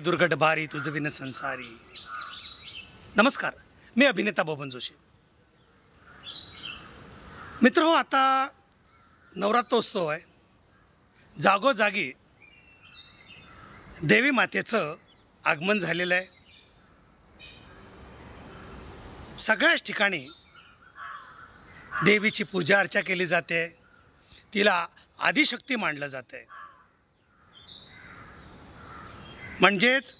दुर्घट बारी तुझ विन संसारी. नमस्कार मी अभिनेता बबन जोशी. मित्र हो आता नवरात्रोत्सव आहे. जागोजागी देवी मातेचं आगमन झालेलं आहे. सगळ्याच ठिकाणी देवीची पूजा अर्चा केली जाते. तिला आदिशक्ती मांडलं जातं आहे म्हणजेच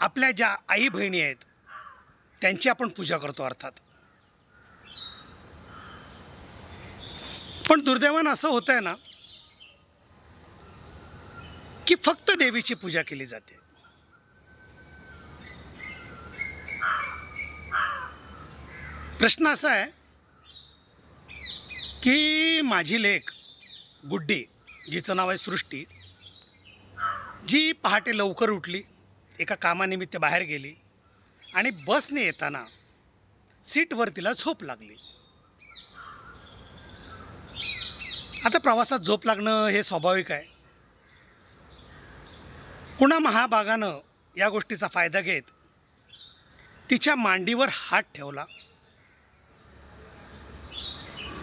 आपल्या ज्या आई बहिणी आहेत त्यांची आपण पूजा करतो अर्थात. पण दुर्दैवानं असं होतं आहे ना की फक्त देवीची पूजा केली जाते. प्रश्न असा आहे की माझी लेख गुड्डी जिचं नाव आहे सृष्टी जी पहाटे लवकर उठली एका कामानिमित्त बाहेर गेली आणि बसने येताना सीटवर तिला झोप लागली. आता प्रवासात झोप लागणं हे स्वाभाविक आहे. कुणा महाभागानं या गोष्टीचा फायदा घेत तिच्या मांडीवर हात ठेवला.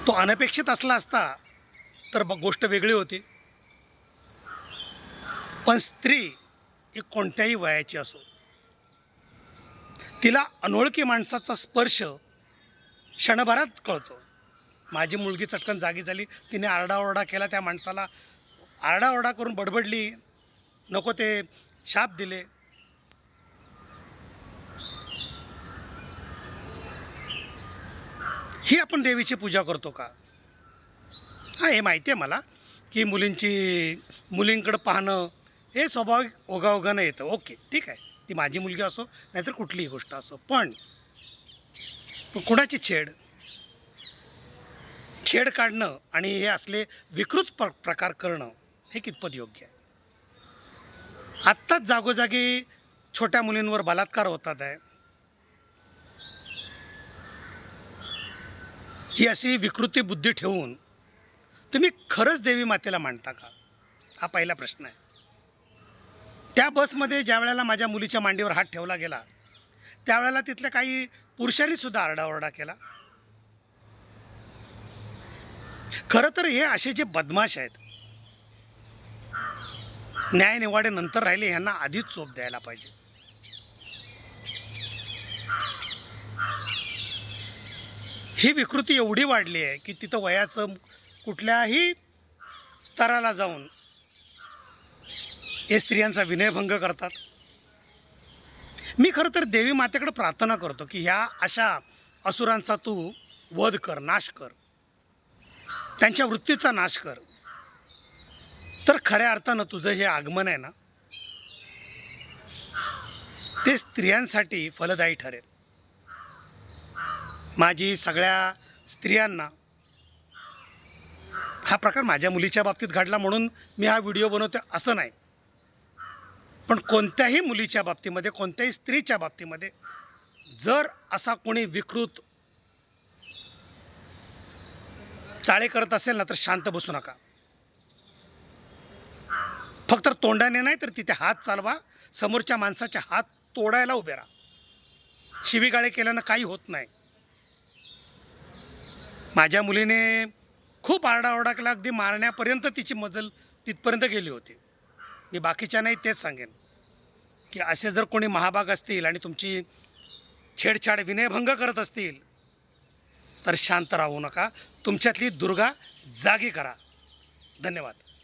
तो अनपेक्षित असला असता तर ब- गोष्ट वेगळी होती. पण स्त्री ही कोणत्याही वयाची असो. तिला अनोळखी माणसाचा स्पर्श क्षणभरात कळतो. माझी मुलगी चटकन जागी झाली. तिने आरडाओरडा केला. त्या माणसाला आरडाओरडा करून बडबडली. नको ते शाप दिले. ही आपण देवीची पूजा करतो का? हां हे माहिती आहे मला की मुलींची मुलींकडं पाहणं हे स्वाभाविक ओघाओघानं येतं. ओके ठीक आहे. ती माझी मुलगी असो नाहीतर कुठलीही गोष्ट असो. पण कुणाची छेड? छेड काढणं आणि हे असले विकृत प्र प्रकार करणं हे कितपत योग्य आहे? आत्ताच जागोजागी छोट्या मुलींवर बलात्कार होतात आहे. ही अशी विकृती बुद्धी ठेवून तुम्ही खरंच देवी मातेला मांडता का? हा पहिला प्रश्न आहे. त्या बसमध्ये ज्या वेळेला माझ्या मुलीच्या मांडीवर हात ठेवला गेला त्यावेळेला तिथल्या काही पुरुषांनीसुद्धा आरडाओरडा केला. खरं तर हे असे जे बदमाश आहेत न्यायनिवाडे नंतर राहिले यांना आधीच चोप द्यायला पाहिजे. ही विकृती एवढी वाढली आहे की तिथं वयाचं कुठल्याही स्तराला जाऊन हे स्त्रियांचा विनयभंग करतात. मी खरं तर देवी मातेकडे प्रार्थना करतो की ह्या अशा असुरांचा तू वध कर नाश कर. त्यांच्या वृत्तीचा नाश कर. तर खऱ्या अर्थानं तुझं हे आगमन आहे ना ते स्त्रियांसाठी फलदायी ठरेल. माझी सगळ्या स्त्रियांना हा प्रकार माझ्या मुलीच्या बाबतीत घडला म्हणून मी हा व्हिडिओ बनवतो असं नाही. पण कोणत्याही मुलीच्या बाबतीमध्ये कोणत्याही स्त्रीच्या बाबतीमध्ये जर असा कोणी विकृत चाळे करत असेल ना तर शांत बसू नका. फक्त तोंडाने नाही तर तिथे हात चालवा समोरच्या माणसाचे हात तोडायला उभे राहा. शिवीगाळे केल्यानं काही होत नाही. माझ्या मुलीने खूप आरडाओरडा केला अगदी मारण्यापर्यंत तिची मजल तिथपर्यंत गेली होती. मी बाकीच्यांनाही तेच सांगेन की असे जर कोणी महाभाग असतील आणि तुमची छेडछाड विनयभंग करत असतील तर शांत राहू नका. तुमच्यातली दुर्गा जागी करा. धन्यवाद.